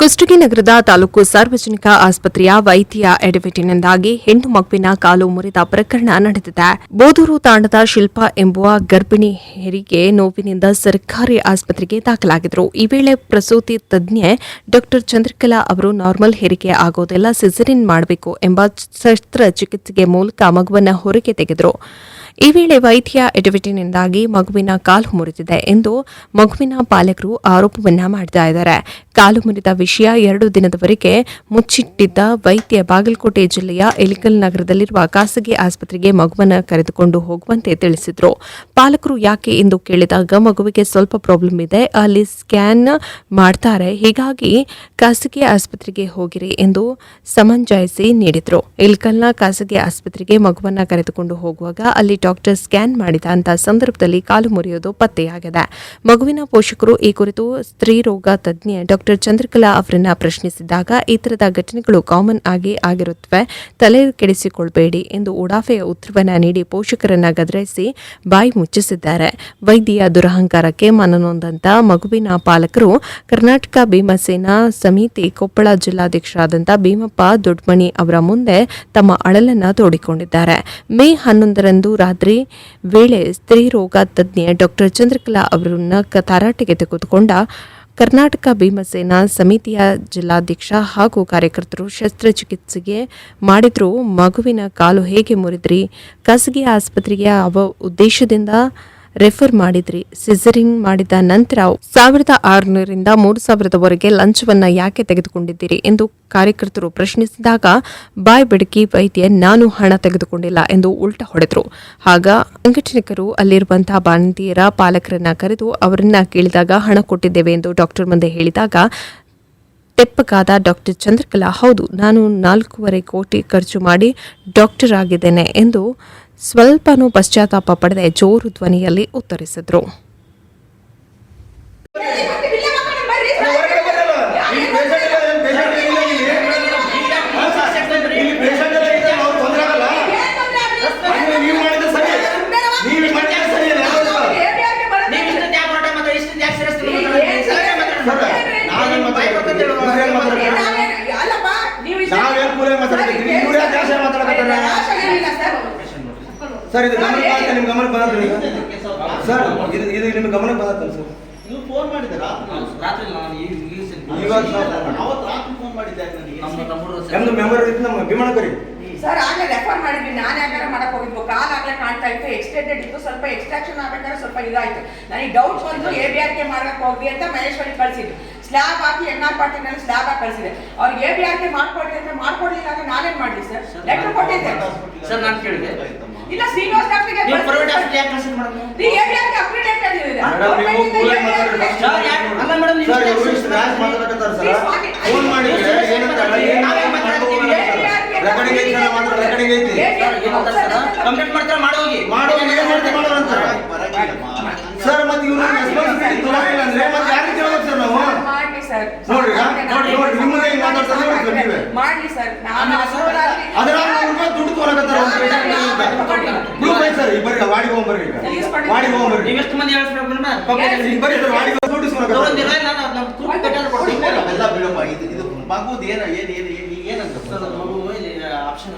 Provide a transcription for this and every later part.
ಕುಷ್ಟಗಿ ನಗರದ ತಾಲೂಕು ಸಾರ್ವಜನಿಕ ಆಸ್ಪತ್ರೆಯ ವೈದ್ಯ ಎಡವಿಟಿನಿಂದಾಗಿ ಹೆಣ್ಣು ಮಗುವಿನ ಕಾಲು ಮುರಿದ ಪ್ರಕರಣ ನಡೆದಿದೆ. ಬೋದೂರು ತಾಂಡದ ಶಿಲ್ಪಾ ಎಂಬುವ ಗರ್ಭಿಣಿ ಹೆರಿಗೆ ನೋವಿನಿಂದ ಸರ್ಕಾರಿ ಆಸ್ಪತ್ರೆಗೆ ದಾಖಲಾಗಿದ್ರು ಈ ವೇಳೆ ಪ್ರಸೂತಿ ತಜ್ಞೆ ಡಾ ಚಂದ್ರಕಲಾ ಅವರು, ನಾರ್ಮಲ್ ಹೆರಿಗೆ ಆಗೋದೆಲ್ಲ ಸಿಸರಿನ್ ಮಾಡಬೇಕು ಎಂಬ ಶಸ್ತ್ರಚಿಕಿತ್ಸೆಗೆ ಮೂಲಕ ಮಗುವನ್ನು ಹೊರಗೆ ತೆಗೆದರು. ಈ ವೇಳೆ ವೈದ್ಯ ಎಡವಿಟಿನಿಂದಾಗಿ ಮಗುವಿನ ಕಾಲು ಮುರಿದಿದೆ ಎಂದು ಮಗುವಿನ ಪಾಲಕರು ಆರೋಪವನ್ನ ಮಾಡ್ತಾ ಇದ್ದಾರೆ. ಕಾಲು ಮುರಿದ ವಿಷಯ ಎರಡು ದಿನದವರೆಗೆ ಮುಚ್ಚಿಟ್ಟಿದ್ದ ವೈದ್ಯ ಬಾಗಲಕೋಟೆ ಜಿಲ್ಲೆಯ ಎಲಿಕಲ್ ನಗರದಲ್ಲಿರುವ ಖಾಸಗಿ ಆಸ್ಪತ್ರೆಗೆ ಮಗುವನ್ನು ಕರೆದುಕೊಂಡು ಹೋಗುವಂತೆ ತಿಳಿಸಿದ್ರು. ಪಾಲಕರು ಯಾಕೆ ಎಂದು ಕೇಳಿದಾಗ ಮಗುವಿಗೆ ಸ್ವಲ್ಪ ಪ್ರಾಬ್ಲಮ್ ಇದೆ, ಅಲ್ಲಿ ಸ್ಕ್ಯಾನ್ ಮಾಡ್ತಾರೆ, ಹೀಗಾಗಿ ಖಾಸಗಿ ಆಸ್ಪತ್ರೆಗೆ ಹೋಗಿರಿ ಎಂದು ಸಮಂಜಾಯಿಸಿ ನೀಡಿದ್ರು. ಇಲ್ಕಲ್ನ ಖಾಸಗಿ ಆಸ್ಪತ್ರೆಗೆ ಮಗುವನ್ನ ಕರೆದುಕೊಂಡು ಹೋಗುವಾಗ ಅಲ್ಲಿ ಡಾಕ್ಟರ್ ಸ್ಕ್ಯಾನ್ ಮಾಡಿದ ಅಂತ ಸಂದರ್ಭದಲ್ಲಿ ಕಾಲು ಮುರಿಯೋದು ಪತ್ತೆಯಾಗಿದೆ. ಮಗುವಿನ ಪೋಷಕರು ಈ ಕುರಿತು ಸ್ತ್ರೀ ರೋಗ ತಜ್ಞೆ ಡಾಕ್ಟರ್ ಚಂದ್ರಕಲಾ ಅವರನ್ನ ಪ್ರಶ್ನಿಸಿದಾಗ ಈ ತರದ ಘಟನೆಗಳು ಕಾಮನ್ ಆಗಿ ಆಗಿರುತ್ತವೆ. ತಲೆ ಕೆಡಿಸಿಕೊಳ್ಬೇಡಿ ಎಂದು ಉಡಾಫೆಯ ಉತ್ತರವನ್ನ ನೀಡಿ ಪೋಷಕರನ್ನ ಗದರಿಸಿ ಬಾಯಿ ಮುಚ್ಚಿಸಿದ್ದಾರೆ. ವೈದ್ಯ ದುರಹಂಕಾರಕ್ಕೆ ಮನನೊಂದಂತ ಮಗುವಿನ ಪಾಲಕರು ಕರ್ನಾಟಕ ಭೀಮಸೇನಾ ಸಮಿತಿ ಕೊಪ್ಪಳ ಜಿಲ್ಲಾಧ್ಯಕ್ಷರಾದಂಥ ಭೀಮಪ್ಪ ದೊಡ್ಮಣಿ ಅವರ ಮುಂದೆ ತಮ್ಮ ಅಳಲನ್ನ ತೋಡಿಕೊಂಡಿದ್ದಾರೆ. ಮೇ ಹನ್ನೊಂದರಂದು ರಾತ್ರಿ ವೇಳೆ ಸ್ತ್ರೀ ರೋಗ ತಜ್ಞೆ ಡಾಕ್ಟರ್ ಚಂದ್ರಕಲಾ ಅವರನ್ನ ತರಾಟೆಗೆ ತೆಗೆದುಕೊಂಡ ಕರ್ನಾಟಕ ಭೀಮಸೇನಾ ಸಮಿತಿಯ ಜಿಲ್ಲಾಧ್ಯಕ್ಷ ಹಾಗೂ ಕಾರ್ಯಕರ್ತರು ಶಸ್ತ್ರಚಿಕಿತ್ಸೆಗೆ ಮಾಡಿದ್ರು. ಮಗುವಿನ ಕಾಲು ಹೇಗೆ ಮುರಿದ್ರಿ? ಖಾಸಗಿ ಆಸ್ಪತ್ರೆಯ ಅವ ಉದ್ದೇಶದಿಂದ ರೆಫರ್ ಮಾಡಿದ್ರಿ. ಸಿಸರಿಂಗ್ ಮಾಡಿದ ನಂತರ ಸಾವಿರದ ಆರುನೂರಿಂದ ಮೂರು ಸಾವಿರದವರೆಗೆ ಲಂಚವನ್ನ ಯಾಕೆ ತೆಗೆದುಕೊಂಡಿದ್ದೀರಿ ಎಂದು ಕಾರ್ಯಕರ್ತರು ಪ್ರಶ್ನಿಸಿದಾಗ, ಬಾಯ್ ಬೆಡಕಿ ವೈದ್ಯ, ನಾನು ಹಣ ತೆಗೆದುಕೊಂಡಿಲ್ಲ ಎಂದು ಉಲ್ಟ ಹೊಡೆದರು. ಆಗ ಸಂಘಟನೆಕರು ಅಲ್ಲಿರುವಂತಹ ಬಾಣಂತಿಯರ ಪಾಲಕರನ್ನ ಕರೆದು ಅವರನ್ನ ಕೇಳಿದಾಗ ಹಣ ಕೊಟ್ಟಿದ್ದೇವೆ ಎಂದು ಡಾಕ್ಟರ್ ಮುಂದೆ ಹೇಳಿದಾಗ, ತೆಪ್ಪಗಾದ ಡಾಕ್ಟರ್ ಚಂದ್ರಕಲಾ, ಹೌದು, ನಾನು ನಾಲ್ಕೂವರೆ ಕೋಟಿ ಖರ್ಚು ಮಾಡಿ ಡಾಕ್ಟರ್ ಆಗಿದ್ದೇನೆ ಎಂದು ಸ್ವಲ್ಪನೂ ಪಶ್ಚಾತ್ತಾಪ ಪಡೆದೇ ಜೋರು ಧ್ವನಿಯಲ್ಲಿ ಉತ್ತರಿಸಿದ್ರು. ಸರ್ ಇದು ಗಮನ ಬಂತ ನಿಮ್ಗೆ ಗಮನ ಬರುತ್ತೆ ಈಗ? ಸರ್ ಇದು ಇದು ನಿಮ್ಗೆ ಗಮನಕ್ಕೆ ಬಂದತ್ತಲ್ಲ ಸರ್ ನೀವು ಫೋನ್ ಮಾಡಿದರಾ ರಾತ್ರಿ ನಾನು. ಇವತ್ತು. ಅವತ್ತು ರಾತ್ರಿ ಫೋನ್ ಮಾಡಿದ್ದೆ ನನಗೆ ನಮ್ಮ ತಮ್ಮರು ನಮ್ದು ಮೆಂಬರ್ ಇತ್ತು ನಮ್ಮ ಭೀಮಣ್ಣ ಕರಿ ಸರ್ ಆಗ್ಲೇ ರೆಫರ್ ಮಾಡಿದ್ವಿ. ನಾನು ಯಾಕಾರ ಮಾಡಕ್ ಹೋಗಿದ್ವು ಕಾಲ್ ಆಗ್ಲೇ ಕಾಣ್ತಾ ಇತ್ತು. ಎಕ್ಸ್ಟೆಂಡೆಡ್ ಇತ್ತು. ಸ್ವಲ್ಪ ಎಕ್ಸ್ಟ್ರಾಕ್ಷನ್ ಆಗ್ಬೇಕಾದ್ರೆ ಸ್ವಲ್ಪ ಇದಾಯ್ತು. ನನಗೆ ಡೌಟ್ಸ್ ಬಂದು ಎ ಬಿ ಆರ್ ಕೆ ಮಾಡಕ್ ಹೋಗಿ ಅಂತ ಮಹೇಶ್ವರಿ ಕಳ್ಸಿದ್ರು. ಸ್ಲ್ಯಾಬ್ ಹಾಕಿ ಎನ್ ಆರ್ ಪಾರ್ಟಿನಲ್ಲಿ ಸ್ಲ್ಯಾಬ್ ಹಾಕಿ ಕಳ್ಸಿದೆ. ಅವ್ರಿಗೆ ಎ ಬಿ ಆರ್ ಕೆ ಮಾಡ್ಕೊಡ್ಲಿ ಅಂತ ಮಾಡ್ಕೊಡ್ಲಿಲ್ಲ ಅಂದ್ರೆ ನಾನೇನ್ ಮಾಡ್ಲಿ ಸರ್ ಲೆಟರ್ ಕೊಟ್ಟಿದ್ದೆ. ಸರ್, ನಾನು ಕೇಳಿದೆ. ಇಲ್ಲ ಶ್ರೀನಿವಾಸ್ ಡಾಕ್ಟರ್ಗೆ ನೀವು ಪ್ರೈವೇಟ್ ಹಾಸ್ಪಿಟಲ್ ಯಾಕೆ ಕಳ್ಸಿದ್ ಮೇಡಮ್ ನೀ A B R K update ಇದೆ ಮೇಡಮ್, ನೀವು ಕೂಲೇ ಮಾತಾಡ್ರಿ. ಸರ್, ಯಾಕೆ- ಅಲ್ಲ ಮೇಡಮ್, ನೀವು ಸರ್ ಇಷ್ಟು ಇವ್ರು ಇಷ್ಟು ರ್ಯಾಶ್ ಮಾತಾಡಕತ್ತಾರ ಸರ್ Please ಮಾತಾಡಿ. ಫೋನ್ ಮಾಡಿದ್ರೆ ಏನಂತ ಏನ್ ರೆಕಾರ್ಡಿಂಗ್ ಐತಿ ಸರ್ ಮಾತ್ರ ರೆಕಾರ್ಡಿಂಗ್ ಐತಿ ಕಂಪ್ಲೇಂಟ್ ಮಾಡ್ತಾರೆ? ಮಾಡಿ ಹೋಗಿ. ಮಾಡೋ ಏನ್ ಮಾಡ್ತೀವಿ ಮಾಡೋ ಅಂತಾರೆ ಸರ್ ಮತ್ತೆ ಇವ್ರು ರೆಸ್ಪಾನ್ಸಿಬಿಲಿಟಿ ಅಂದ್ರೆ ಮತ್ತೆ ಯಾರಿಗೆ ಕೇಳೋದು ಸರ್ ನಾವು? ಮಾಡ್ಲಿ ಸರ್. ನೋಡ್ರಿ, ನೋಡಿ ನೋಡ್ರಿ, ನಿಮ್ಮನ್ನ ಹಿಂಗ್ ಮಾತಾಡ್ತಾರೆ ನೋಡಿ ಸರ್ ನೀವೇ. ಮಾಡ್ಲಿ ಸರ್. ನಾನು ಆಮೇಲೆ ಸರ್, ಅಸೋರಾಗಿ- ಅದ್ರ ರೂಪಾಯಿ ದುಡ್ಡು ತೊಗೊಳಕತ್ತಾರ ಪೇಷಂಟ್ ಸರ್ ಈಗ ಬರ್ರಿ ವಾಡಿಗೆ ಹೋಗ್ಬರ್ರಿ ಈಗ. ವಾಡಿಗೆ ಹೋಗ್ಬರ್ರಿ ನೀವು ಎಷ್ಟು ಮಂದಿ ಹೇಳ್ಸ್ಬೇಕು ಬರ್ರಿ ಸರ್ ವಾಡಿಗೆ ಹೋಗಿ ದುಡ್ಡು ನಾನು ಕೊಡ್ತೀನಿ ಅವೆಲ್ಲ ಬಿಡಪ್ಪ ಇದು ಇದು ಮಗುದ್ ಏನ ಏನ್ ಏನ್ ಏನ್ ಏನಂತ ಸರ್ ಮಗು ಆಪ್ಷನ್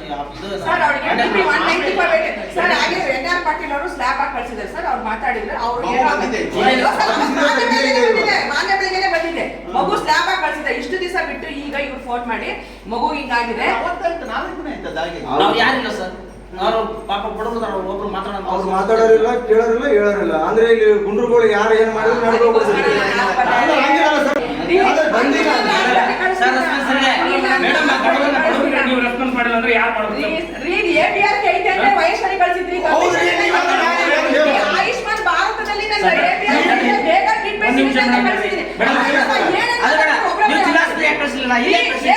ಸರ್ ಅವ್ರಿಗೆ maybe 190 per ಸರ್ ಹಾಗೆ ಎನ್ ಆರ್ ಪಾಟೀಲ್ ಅವರು ಸ್ಲ್ಯಾಬ್ ಹಾಕಿ ಕಳ್ಸಿದ್ದಾರೆ. ಸರ್ ಅವ್ರು ಮಾತಾಡಿದ್ರು. ಅವ್ರು ಮಗು ಏನೋ ಬಂದಿದೆ. ಇಲ್ಲ ಸರ್, ಮಾನ್ಯ ಬೆಳಗ್ಗೆನೆ ಬಂದಿದೆ ಮಾನ್ಯ ಬೆಳಗ್ಗೆನೆ ಬಂದಿದೆ. ಮಗು ಸ್ಲ್ಯಾಬ್ ಹಾಕಿ ಕಳ್ಸಿದೆ ಇಷ್ಟು ದಿವಸ ಬಿಟ್ಟು ಈಗ ಇವ್ರು ಫೋನ್ ಮಾಡಿ ಮಗು ಹಿಂಗಾಗಿದೆ. ಅವತ್ತಾಯ್ತು ನಾಲ್ಕು ದಿನ ಆಯ್ತು ಅದಾಗಿ ನಾವು ಯಾರಿಲ್ಲ ಸರ್ ನಾವು ಪಾಪ ಒಬ್ರು ಮಾತಾಡೋಣ ಅವ್ರು ಮಾತಾಡೋರಿಲ್ಲ ಕೇಳೋರಿಲ್ಲ ಹೇಳೋರಿಲ್ಲ. ಅಂದ್ರೆ ಇಲ್ಲಿ ಗುಂಡ್ರುಗಳು ಯಾರು ಏನ್ ಮಾಡಿದ್ರು ಹಂಗಿರಲ್ಲ ಸರ್. ಅದೇ ಬಂದಿಲ್ಲ. ಸರ್ ಮೇಡಮ್ ರೆಸ್ಪಾನ್ಸ್ ಮಾಡಿಲ್ಲ ಅಂದ್ರೆ ಯಾರು ಮಾಡಿದ್ರು ರೀ ಎ ಪಿ ಆರ್ ಐತೆ ಅಂದ್ರೆ ಮಹೇಶ್ವರಿ ಕಳ್ಸಿದ್ರಿ ಹೌದ್ರಿ, ನೀವು ಅದನ್ನ ಹೇಳಿ, ಹೇಳಿ. ಆಯುಷ್ಮಾನ್ ಭಾರತದಲ್ಲಿ ಸರ್. ಎ ಪಿ ಬೇಗ ಟ್ರೀಟ್ಮೆಂಟ್ ಒಂದ್ ನಿಮಿಷ ಸಿಗುತ್ತೆ ಅಂತ ಮೇಡಮ್, ಆಯುಷ್ಮಾನ್ ಏನೇನ್ ಅದು ಬೇಡ. ಒಬ್ರೊಬ್ರೆ ನೀವು ಜಿಲ್ಲಾ ಆಸ್ಪತ್ರೆ ಯಾಕೆ ಕಳ್ಸಿಲ್ಲ? ಇಲ್ಲಿ ಯಾಕೆ ಕಳ್ಸಿಲ್ಲ?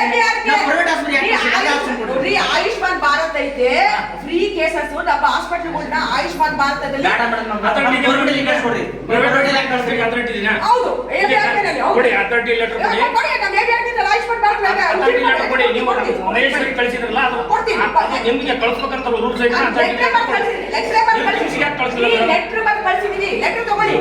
ನಾವು private ಆಸ್ಪತ್ರೆ ಯಾಕೆ ಕಳ್ಸಿಲ್ಲ? ಅದೇ option ಕೊಡಿ. ರೀ ಆಯುಷ್ಮಾನ್ ಭಾರತ್ ಐತೆ ಫ್ರೀ ಕೇಸಸ್ ನಮ್ಮ ಹಾಸ್ಪಿಟಲ್ಗಳನ್ನ ಆಯುಷ್ಮಾನ್ ಭಾರತದಲ್ಲಿ ಬೇಡ ಮೇಡಮ್ ನಮ್ಮ ಗೌರ್ಮೆಂಟ್ ಕಳ್ಸ್ಕೊಡ್ರಿ ಪ್ರೈವೇಟ್ ಯಾಕೆ ಕಳ್ಸ್ರಿ ಅಥಾರಿಟಿ ಇದೀನಾ ಹೌದು ಎ ಆರ್ನಲ್ಲಿ ಕೊಡಿ ಅಥಾರಿಟಿ ಲೆಟರ್ ಕೊಡಿ. ಕೊಡಿ ನಮ್ಮ A P R Ayushman Bharat authority letter ಕೊಡಿ. ನೀವು ಕಳಿಸಿದ್ರಲ್ಲ ಅದು ನಿಮ್ಗೆ ಕಳಿಸ್ಬೇಕಂತ ರೂಲ್ಸ್ ಐತೆ ಲೆಟರ್ ಕೊಡಿ ಲೆಟರ್? ಲೆಟರ್ ತಗೊಳ್ಳಿ.